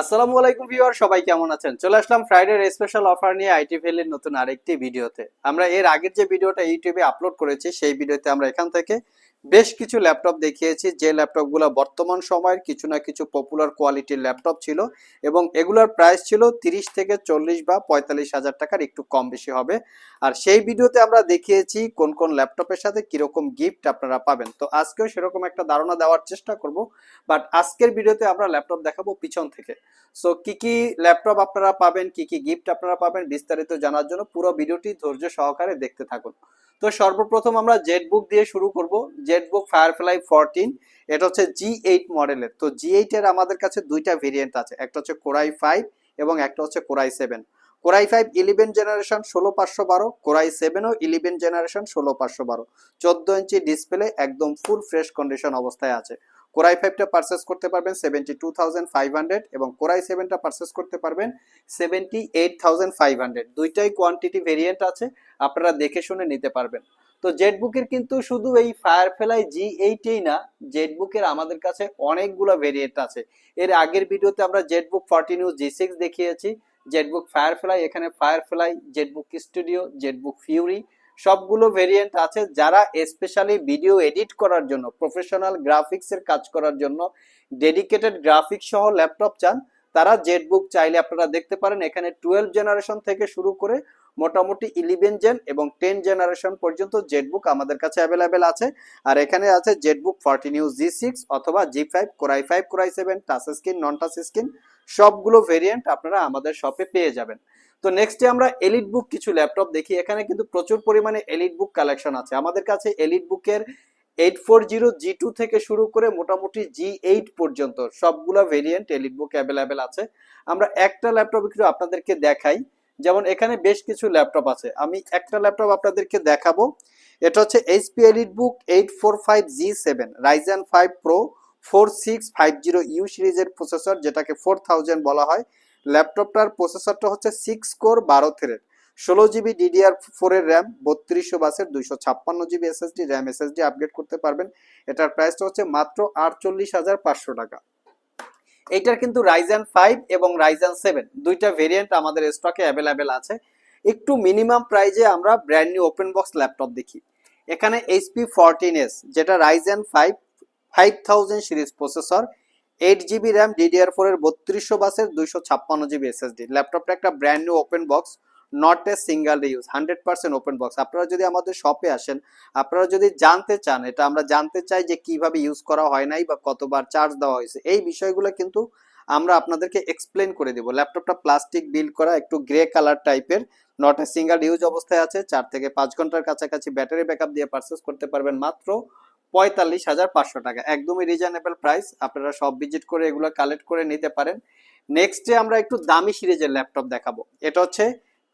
আসসালামু আলাইকুম ভিউয়ার, সবাই কেমন আছেন? চলে আসলাম ফ্রাইডের স্পেশাল অফার নিয়ে আইটি ভ্যালির নতুন আরেকটি ভিডিওতে। আমরা এর আগের যে ভিডিওটা ইউটিউবে আপলোড করেছি, সেই ভিডিওতে আমরা এখান থেকে বেশ কিছু ল্যাপটপ দেখিয়েছি, যে ল্যাপটপগুলো বর্তমান সময়ের কিছু না কিছু পপুলার কোয়ালিটির ল্যাপটপ ছিল এবং এগুলোর প্রাইস ছিল তিরিশ থেকে চল্লিশ বা পঁয়তাল্লিশ হাজার টাকার একটু কম বেশি হবে। আর সেই ভিডিওতে আমরা দেখিয়েছি কোন কোন ল্যাপটপের সাথে কীরকম গিফট আপনারা পাবেন। তো আজকেও সেরকম একটা ধারণা দেওয়ার চেষ্টা করব বাট আজকের ভিডিওতে আমরা ল্যাপটপ দেখাবো পিছন থেকে। সো কি কি ল্যাপটপ আপনারা পাবেন, কি কি গিফট আপনারা পাবেন, বিস্তারিত জানার জন্য পুরো ভিডিওটি ধৈর্য সহকারে দেখতে থাকুন। তো সর্বপ্রথম আমরা জেটবুক দিয়ে শুরু করব। জেটবুক ফায়ারফ্লাই ফোরটিন এটা হচ্ছে জি এইট মডেলের। তো জি এইটের আমাদের কাছে দুইটা ভেরিয়েন্ট আছে, একটা হচ্ছে কোরাই ফাইভ এবং একটা হচ্ছে core i seven core i five eleven generation ষোলো পাঁচশো বারো কোরাই সেভেনও ইলেভেন জেনারেশন ষোলো পাঁচশো বারো। চোদ্দ ইঞ্চি ডিসপ্লে একদম ফুল ফ্রেশ কন্ডিশন অবস্থায় আছে। কোরাই ফাইভটা পারচেস করতে পারবেন seventy two thousand five hundred এবং কোরাই সেভেনটা পারচেস করতে পারবেন seventy eight thousand five hundred দুইটাই কোয়ান্টিটি ভেরিয়েন্ট আছে, আপনারা দেখে শুনে নিতে পারবেন। তো জেটবুকের কিন্তু শুধু এই ফায়ারফ্লাই জি এইটেই না জেটবুকের আমাদের কাছে অনেকগুলো ভেরিয়েন্ট আছে। এর আগের ভিডিওতে আমরা জেটবুক ফর্টিন নিউজ জি সিক্স দেখিয়েছি। জেটবুক ফায়ারফ্লাই এখানে Firefly ZBook Studio ZBook Fury সবগুলো ভেরিয়েন্ট আছে যারা স্পেশালি ভিডিও এডিট করার জন্য প্রফেশনাল গ্রাফিক্সের কাজ করার জন্য ডেডিকেটেড গ্রাফিক্স সহ ল্যাপটপ চান, তারা জেটবুক চাইলে আপনারা দেখতে পারেন এখানে টুয়েলভ জেনারেশন থেকে শুরু করে মোটামুটি ইলেভেন জেন এবং টেন জেনারেশন পর্যন্ত জেটবুক আমাদের কাছে অ্যাভেলেবেল আছে। আর এখানে আছে ZBook fourteen U G six অথবা G five core i five core i seven touch screen non touch screen সবগুলো ভেরিয়েন্ট আপনারা আমাদের শপে পেয়ে যাবেন। তো নেক্সটে আমরা এলিট বুক কিছু ল্যাপটপ দেখি। এখানে কিন্তু প্রচুর পরিমাণে এলিট বুক কালেকশন আছে। আমাদের কাছে এলিট বুকের eight four zero G two থেকে শুরু করে মোটামুটি জি এইট পর্যন্ত সবগুলো ভেরিয়েন্ট এলিট বুক অ্যাভেলেবেল আছে। আমরা একটা ল্যাপটপ একটু আপনাদেরকে দেখাই। যেমন এখানে বেশ কিছু ল্যাপটপ আছে। আমি একটা ল্যাপটপ আপনাদেরকে দেখাবো। এটা হচ্ছে HP EliteBook eight four five G seven Ryzen five pro four six five zero U সিরিজের প্রসেসর যেটাকে ফোর থাউজেন্ড বলা হয়। ল্যাপটপটার প্রসেসরটা হচ্ছে সিক্স কোর বারো থ্রেড ষোলো জিবি ডিডিআর ফোরের র্যাম বত্রিশশো বাসের দুইশো ছাপ্পান্ন GB SSD RAM SSD upgrade করতে পারবেন। এটার প্রাইসটা হচ্ছে মাত্র আটচল্লিশ হাজার পাঁচশো টাকা। এইটার কিন্তু রাইজেন ফাইভ এবং রাইজেন সেভেন দুইটা ভেরিয়েন্ট আমাদের স্টকে অ্যাভেলেবেল আছে। একটু মিনিমাম প্রাইজে আমরা brand new open box laptop দেখি। এখানে এইচপি ফোরটিন এস যেটা Ryzen five five thousand series processor eight GB RAM DDR four এর বত্রিশশো বাসের দুইশো ছাপ্পান্ন জিবি এসএসডি ল্যাপটপটা একটা brand new open box not a single use hundred percent open box আপনারা যদি আমাদের শপে আসেন, আপনারা যদি জানতে চান, এটা আমরা জানতে চাই যে কীভাবে ইউজ করা হয় নাই বা কতবার চার্জ দেওয়া হয়েছে, এই বিষয়গুলো কিন্তু আমরা আপনাদেরকে এক্সপ্লেন করে দিব। ল্যাপটপটা প্লাস্টিক বিল্ড করা, একটু গ্রে কালার টাইপের নট এ সিঙ্গেল ইউজ অবস্থায় আছে, চার থেকে পাঁচ ঘণ্টার কাছাকাছি ব্যাটারি ব্যাকআপ দিয়ে পারচেস করতে পারবেন মাত্র পঁয়তাল্লিশ হাজার পাঁচশো টাকা। একদমই রিজনেবল প্রাইস আপনারা সব ভিজিট করে এগুলো কালেক্ট করে নিতে পারেন। নেক্সটে আমরা একটু দামি সিরিজের ল্যাপটপ দেখাবো। এটা হচ্ছে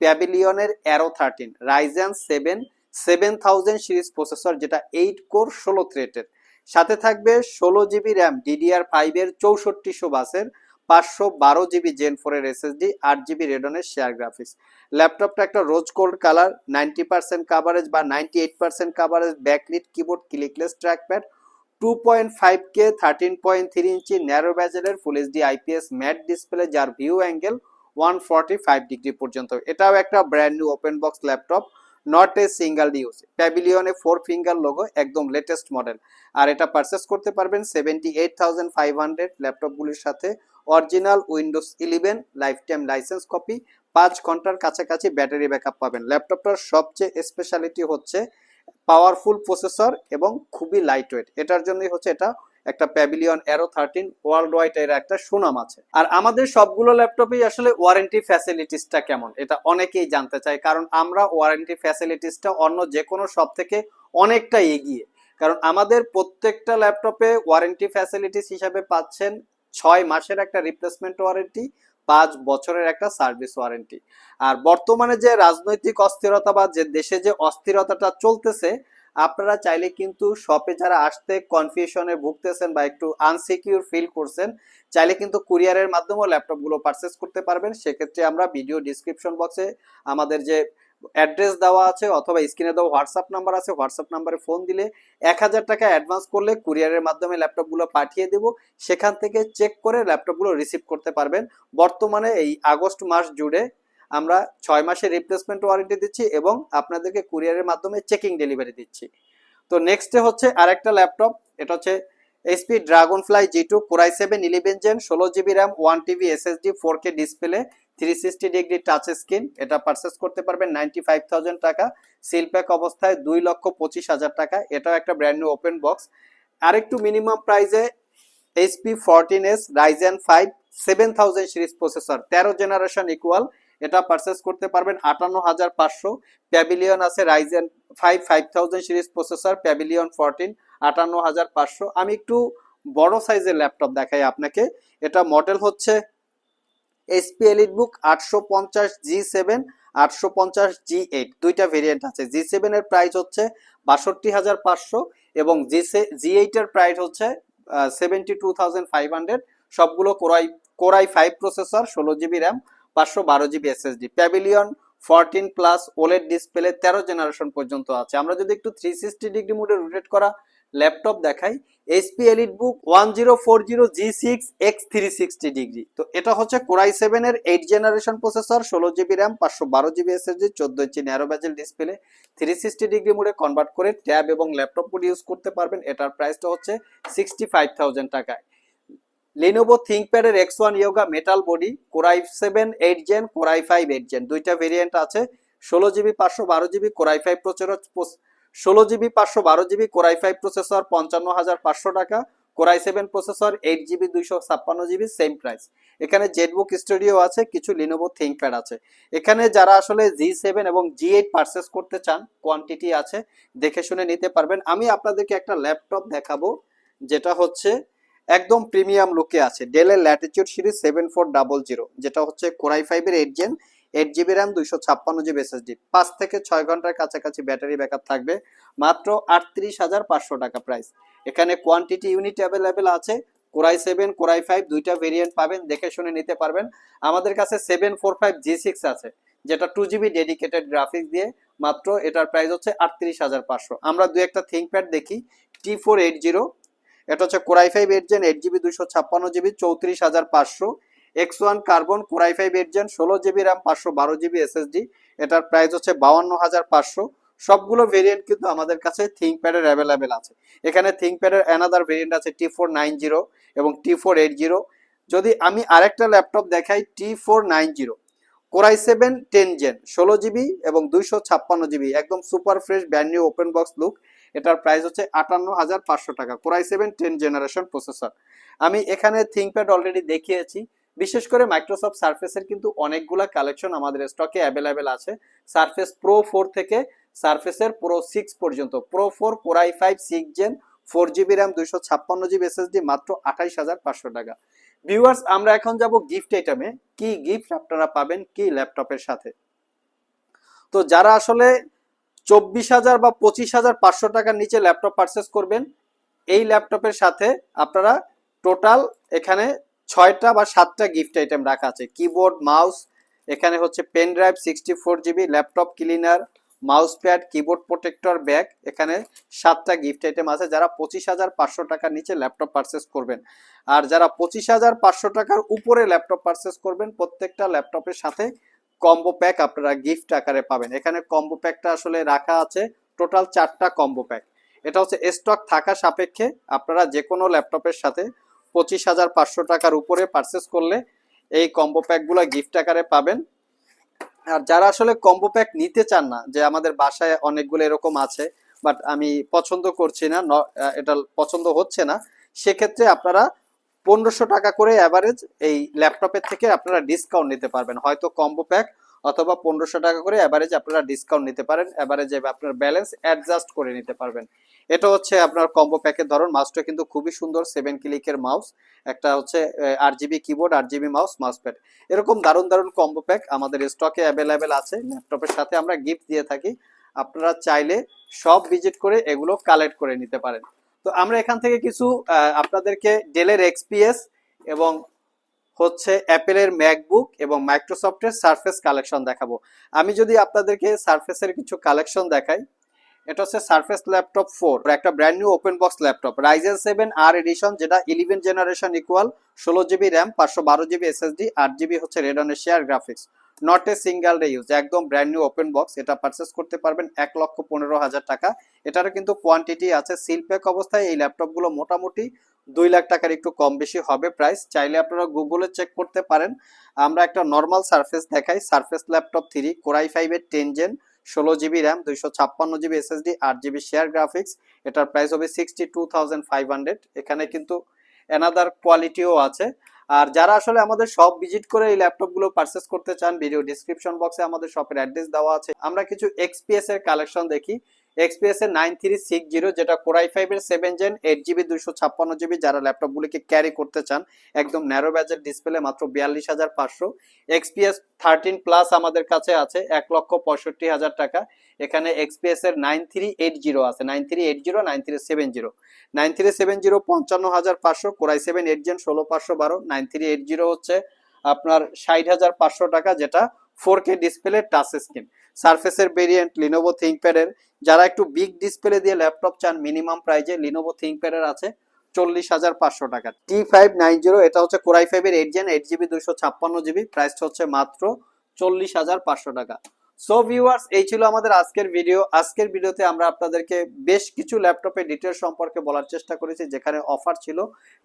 প্যাভিলিয়নের Aero thirteen Ryzen seven seven thousand series processor যেটা এইট কোর ষোলো থ্রেটের সাথে থাকবে ষোলো জিবি র্যাম ডিডিআর ফাইভের চৌষট্টিশো বাসের। পাঁচশো বারো জিবি জেন ফোরের এসএসডি আট জিবি রেডনের শেয়ার গ্রাফিক্স ল্যাপটপটা একটা rose gold colour ninety percent coverage বা ninety eight percent coverage backlit keyboard clickless trackpad two point five K thirteen point three inch narrow ব্যাজেলের full HD IPS matte display যার view angle one forty five degree পর্যন্ত। এটাও একটা brand new open box laptop not a single use প্যাভিলিয়নে four finger logo একদম latest model আর এটা purchase করতে পারবেন seventy eight thousand five hundred ল্যাপটপগুলির সাথে। Original Windows eleven lifetime licence copy, পাঁচ ঘণ্টার কাছাকাছি ব্যাটারি ব্যাকআপ পাবেন। ল্যাপটপটার সবচেয়ে স্পেশালিটি হচ্ছে পাওয়ারফুল প্রসেসর এবং খুবই লাইট ওয়েট এটার জন্যই হচ্ছে এটা একটা Pavilion Aero thirteen world wide এর একটা সুনাম আছে। আর আমাদের সবগুলো ল্যাপটপেই আসলে ওয়ারেন্টি ফ্যাসিলিটিসটা কেমন? এটা অনেকেই জানতে চায়, কারণ আমরা ওয়ারেন্টি ফ্যাসিলিটিসটা অন্য যে কোনো সব থেকে অনেকটা এগিয়ে। কারণ আমাদের প্রত্যেকটা ল্যাপটপে ওয়ারেন্টি ফ্যাসিলিটিস হিসাবে পাচ্ছেন ছয় মাসের একটা রিপ্লেসমেন্ট ওয়ারেন্টি পাঁচ বছরের একটা সার্ভিস ওয়ারেন্টি আর বর্তমানে যে রাজনৈতিক অস্থিরতা বা যে দেশে যে অস্থিরতাটা চলতেছে, আপনারা চাইলে কিন্তু শপে যারা আসতে কনফিউশনে ভুগতেছেন বা একটু আনসিকিউর ফিল করছেন, চাইলে কিন্তু কুরিয়ারের মাধ্যমেও ল্যাপটপগুলো পারচেস করতে পারবেন। সেক্ষেত্রে আমরা ভিডিও ডিসক্রিপশন বক্সে আমাদের যে অ্যাড্রেস দেওয়া আছে অথবা স্ক্রিনে দেওয়া হোয়াটসঅ্যাপ নাম্বার আছে, হোয়াটসঅ্যাপ নাম্বারে ফোন দিলে এক হাজার টাকা অ্যাডভান্স করলে কুরিয়ারের মাধ্যমে ল্যাপটপগুলো পাঠিয়ে দেব। সেখান থেকে চেক করে ল্যাপটপগুলো রিসিভ করতে পারবেন। বর্তমানে এই আগস্ট মাস জুড়ে আমরা ছয় মাসের রিপ্লেসমেন্ট ওয়ারেন্টি দিচ্ছি এবং আপনাদেরকে কুরিয়ারের মাধ্যমে চেকিং ডেলিভারি দিচ্ছি। তো নেক্সটে হচ্ছে আরেকটা ল্যাপটপ, এটা হচ্ছে HP Dragonfly G two, core i seven eleven gen, ষোলো GB RAM, one TB SSD, four K display three sixty degree touch screen এটা পারচেস করতে পারবেন নাইনটি ফাইভ থাউজেন্ড টাকা। সিল প্যাক অবস্থায় দুই লক্ষ পঁচিশ হাজার টাকা। এটাও একটা ব্র্যান্ড নিউ ওপেন বক্স আরেকটু মিনিমাম প্রাইসে HP fourteen S Ryzen five seven series processor তেরো জেনারেশন ইকুয়াল এটা পারচেস করতে পারবেন আটান্ন হাজার পাঁচশো। প্যাভিলিয়ন আছে Ryzen five five series processor Pavilion fourteen আটান্ন হাজার পাঁচশো। আমি একটু বড় সাইজের ল্যাপটপ দেখাই আপনাকে। এটা মডেল হচ্ছে এইচপি এলিট বুক আটশো পঞ্চাশ জি সেভেন আটশো পঞ্চাশ জি এইট দুইটা ভেরিয়েন্ট আছে। জি সেভেন এর প্রাইস হচ্ছে বাষট্টি হাজার পাঁচশো এবং জি জি এইট এর প্রাইস হচ্ছে seventy two thousand five hundred সবগুলো core i core i five processor ষোলো জিবি র্যাম পাঁচশো বারো GB SSD Pavilion fourteen plus OLED display তেরো জেনারেশন পর্যন্ত আছে। আমরা যদি একটু থ্রি সিক্সটি ডিগ্রি মোডে রোটেট করা ল্যাপটপ দেখাই HP EliteBook one zero four zero G six X three sixty degree তো এটা হচ্ছে কোরাই সেভেন এর এইট জেনারেশন প্রসেসর ষোলো জিবি র্যাম পাঁচশো বারো জিবি এসএসডি চোদ্দ inch narrow bezel display three sixty degree মোডে কনভার্ট করে ট্যাব এবং ল্যাপটপ মোড ইউজ করতে পারবেন। এটার প্রাইসটা হচ্ছে সিক্সটি ফাইভ থাউজেন্ড টাকায়। Lenovo থিঙ্কপ্যাডের X one Yoga metal body core i seven eight gen core i five eight gen দুইটা ভেরিয়েন্ট আছে। ষোলো জিবি পাঁচশো বারো জিবি কোরাই ফাইভ প্রচেসর ষোলো জিবি, পাঁচশো বারো জিবি, কোরাই ফাইভ প্রসেসর পঞ্চান্ন হাজার পাঁচশো টাকা, Core i seven processor eight GB, দুইশো ছাপ্পান্ন জিবি সেম প্রাইস এখানে জেটবুক স্টুডিও আছে, কিছু লিনোভো থিঙ্কপ্যাড আছে। এখানে যারা আসলে জি সেভেন এবং জি এইট পারচেস করতে চান কোয়ান্টিটি আছে, দেখে শুনে নিতে পারবেন। আমি আপনাদেরকে একটা ল্যাপটপ দেখাবো, যেটা হচ্ছে একদম প্রিমিয়াম লুকে আছে। ডেলের Latitude series seven four double zero যেটা হচ্ছে কোরাই ফাইভের eight gen eight GB RAM দুইশো ছাপ্পান্ন জিবি এসএসডি পাঁচ থেকে ছয় ঘণ্টার কাছাকাছি ব্যাটারি ব্যাকআপ থাকবে। মাত্র আটত্রিশ হাজার পাঁচশো টাকা প্রাইস এখানে কোয়ান্টিটি ইউনিট অ্যাভেলেবেল আছে। Core i seven core i five দুইটা ভেরিয়েন্ট পাবেন, দেখে শুনে নিতে পারবেন। আমাদের কাছে seven four five G six আছে, যেটা টু জিবি ডেডিকেটেড গ্রাফিক্স দিয়ে মাত্র এটার প্রাইস হচ্ছে আটত্রিশ হাজার পাঁচশো। আমরা দু একটা থিঙ্কপ্যাড দেখি টি ফোর এইট জিরো এটা হচ্ছে core i five eight gen eight GB দুশো ছাপ্পান্ন জিবি চৌত্রিশ হাজার পাঁচশো। X one carbon core i five eight gen ষোলো জিবি র্যাম পাঁচশো বারো জিবি এসএসডি এটার প্রাইস হচ্ছে বাউান্ন হাজার পাঁচশো। সবগুলো ভেরিয়েন্ট কিন্তু আমাদের কাছে থিঙ্কপ্যাডের অ্যাভেলেবেল আছে। এখানে থিঙ্কপ্যাডের অ্যানাদার ভেরিয়েন্ট আছে টি ফোর নাইন জিরো এবং টি ফোর এইট জিরো যদি আমি আরেকটা ল্যাপটপ দেখাই T four nine zero core i seven ten gen ষোলো জিবি এবং দুইশো ছাপ্পান্ন জিবি একদম super fresh brand new open box look এটার প্রাইস হচ্ছে আটান্ন হাজার পাঁচশো টাকা। Core i seven ten generation processor আমি এখানে থিঙ্কপ্যাড অলরেডি দেখিয়েছি। বিশেষ করে মাইক্রোসফট সার্ফেসের কিন্তু অনেকগুলা কালেকশন আমাদের স্টকে অ্যাভেলেবেল আছে। সার্ফেস প্রো ফোর থেকে সার্ফেসের প্রো সিক্স পর্যন্ত। Pro four core i five six gen four GB RAM দুইশো ছাপ্পান্ন জিবি এসএসডি মাত্র আঠাইশ হাজার পাঁচশো টাকা। ভিউয়ার্স আমরা এখন যাব গিফট আইটেমে কি গিফট আপনারা পাবেন, কি ল্যাপটপের সাথে? তো যারা আসলে চব্বিশ হাজার বা পঁচিশ হাজার পাঁচশো টাকার নিচে ল্যাপটপ পারচেস করবেন, এই ল্যাপটপের সাথে আপনারা টোটাল এখানে ছয়টা বা সাতটা গিফট আইটেম রাখা আছে। কিবোর্ড মাউস এখানে হচ্ছে pen drive sixty four GB laptop cleaner mouse pad keyboard protector bag এখানে সাতটা গিফট আইটেম আছে। যারা পঁচিশ হাজার পাঁচশো টাকার নিচে ল্যাপটপ পারচেস করবেন। আর যারা পঁচিশ হাজার পাঁচশো টাকার উপরে ল্যাপটপ পারচেস করবেন, প্রত্যেকটা ল্যাপটপের সাথে কম্বো প্যাক আপনারা গিফট আকারে পাবেন। এখানে কম্বো প্যাকটা আসলে রাখা আছে টোটাল চারটা কম্বো প্যাক এটা হচ্ছে স্টক থাকা সাপেক্ষে আপনারা যে কোনো ল্যাপটপের সাথে পঁচিশ হাজার পাঁচশো টাকার উপরে পারচেস করলে এই কম্বো প্যাকগুলো গিফট আকারে পাবেন। আর যারা আসলে কম্বো প্যাক নিতে চান না, যে আমাদের বাসায় অনেকগুলো এরকম আছে বাট আমি পছন্দ করছি না এটা পছন্দ হচ্ছে না, সেক্ষেত্রে আপনারা পনেরোশো টাকা করে অ্যাভারেজ এই ল্যাপটপের থেকে আপনারা ডিসকাউন্ট নিতে পারবেন। হয়তো কম্বো প্যাক অথবা পনেরোশো টাকা করে অ্যাভারেজ আপনারা ডিসকাউন্ট নিতে পারেন। অ্যাভারেজে আপনার ব্যালেন্স অ্যাডজাস্ট করে নিতে পারবেন। এটা হচ্ছে আপনার কম্বো প্যাকের ধরন। মাউসটা কিন্তু খুবই সুন্দর সেভেন ক্লিকের মাউস একটা হচ্ছে আট জিবি কিবোর্ড আট জিবি মাউস মাউস প্যাড এরকম দারুণ দারুণ কম্বো প্যাক আমাদের স্টকে অ্যাভেলেবেল আছে। ল্যাপটপের সাথে আমরা গিফট দিয়ে থাকি। আপনারা চাইলে সব ভিজিট করে এগুলো কালেক্ট করে নিতে পারেন। তো আমরা এখান থেকে কিছু আপনাদেরকে ডেলের এক্সপিএস এবং হচ্ছে অ্যাপেলের ম্যাকবুক এবং মাইক্রোসফটের সারফেস কালেকশন দেখাবো। আমি যদি আপনাদেরকে সারফেসের কিছু কালেকশন দেখাই এটা হচ্ছে সারফেস ল্যাপটপ ফোর একটা brand new open box laptop Ryzen seven আর এডিশন যেটা ইলেভেন জেনারেশন ইকুয়াল ষোলো জিবি র্যাম পাঁচশো বারো জিবি এসএসডি আট জিবি হচ্ছে রেডনের share graphics not a single day use একদম ব্র্যান্ড নিউ ওপেন বক্স এটা পারচেস করতে পারবেন এক লক্ষ পনেরো হাজার টাকা, এটারও কিন্তু কোয়ান্টিটি আছে সিল প্যাক অবস্থায় এই ল্যাপটপগুলো মোটামুটি দুই লাখ টাকার একটু কম বেশি হবে প্রাইস চাইলে আপনারা গুগলে চেক করতে পারেন, আমরা একটা নর্মাল সারফেস দেখাই surface laptop three core i ফাইভের টেন জেন ষোলো জিবি র্যাম দুইশো ছাপ্পান্ন জিবি এসএসডি আট জিবি শেয়ার গ্রাফিক্স এটার প্রাইস হবে sixty two thousand five hundred এখানে কিন্তু এনাদার কোয়ালিটিও আছে। আর যারা আসলে আমাদের সব ভিজিট করে এই ল্যাপটপগুলো পারচেস করতে চান ভিডিও ডিসক্রিপশন বক্সে আমাদের শপের অ্যাড্রেস দেওয়া আছে। আমরা কিছু এক্সপিএস এর কালেকশন দেখি। এক্সপিএস এর নাইন থ্রি সিক্স জিরো যেটা কোরাই ফাইভ এর সেভেন জেন এইট জিবি দুইশো ছাপ্পান্ন জিবি যারা ল্যাপটপগুলিকে ক্যারি করতে চান, একদম ন্যারো ব্যাজের ডিসপ্লে মাত্র বিয়াল্লিশ হাজার পাঁচশো। এক্সপিএস থার্টিন প্লাস আমাদের কাছে আছে, এক লক্ষ পঁয়ষট্টি হাজার টাকা। এখানে এক্সপিএস এর নাইন থ্রি এইট জিরো আছে nine three eight zero nine three seven zero nine three seven zero পঞ্চান্ন হাজার পাঁচশো কোরাই সেভেন এইট জেন ষোলো পাঁচশো বারো নাইন থ্রি এইট জিরো হচ্ছে আপনার ষাট হাজার পাঁচশো টাকা, যেটা four K display touch screen সারফেসের ভেরিয়েন্ট লিনোভো থিঙ্কপ্যাডের যারা একটু বিগ ডিসপ্লে দিয়ে ল্যাপটপ চান মিনিমাম প্রাইজে লিনোভো থিঙ্কপ্যাডের আছে চল্লিশ হাজার পাঁচশো টাকা। টি ফাইভ নাইন জিরো এটা হচ্ছে কোরাই ফাইভের এইট জেন এইট জিবি দুইশো ছাপ্পান্ন জিবি প্রাইসটা হচ্ছে মাত্র চল্লিশ হাজার পাঁচশো টাকা। সো ভিউয়ার্স এই ছিল আমাদের আজকের ভিডিও আজকের ভিডিওতে আমরা আপনাদেরকে বেশ কিছু ল্যাপটপের ডিটেল সম্পর্কে বলার চেষ্টা করেছি, যেখানে অফার ছিল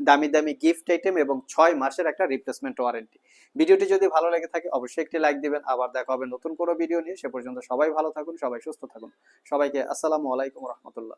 দামি দামি গিফট আইটেম এবং ছয় মাসের একটা রিপ্লেসমেন্ট ওয়ারেন্টি ভিডিওটি যদি ভালো লেগে থাকে, অবশ্যই একটি লাইক দিবেন। আবার দেখা হবে নতুন কোনো ভিডিও নিয়ে। সে পর্যন্ত সবাই ভালো থাকুন, সবাই সুস্থ থাকুন। সবাইকে আসসালামু আলাইকুম রহমতুল্লাহ।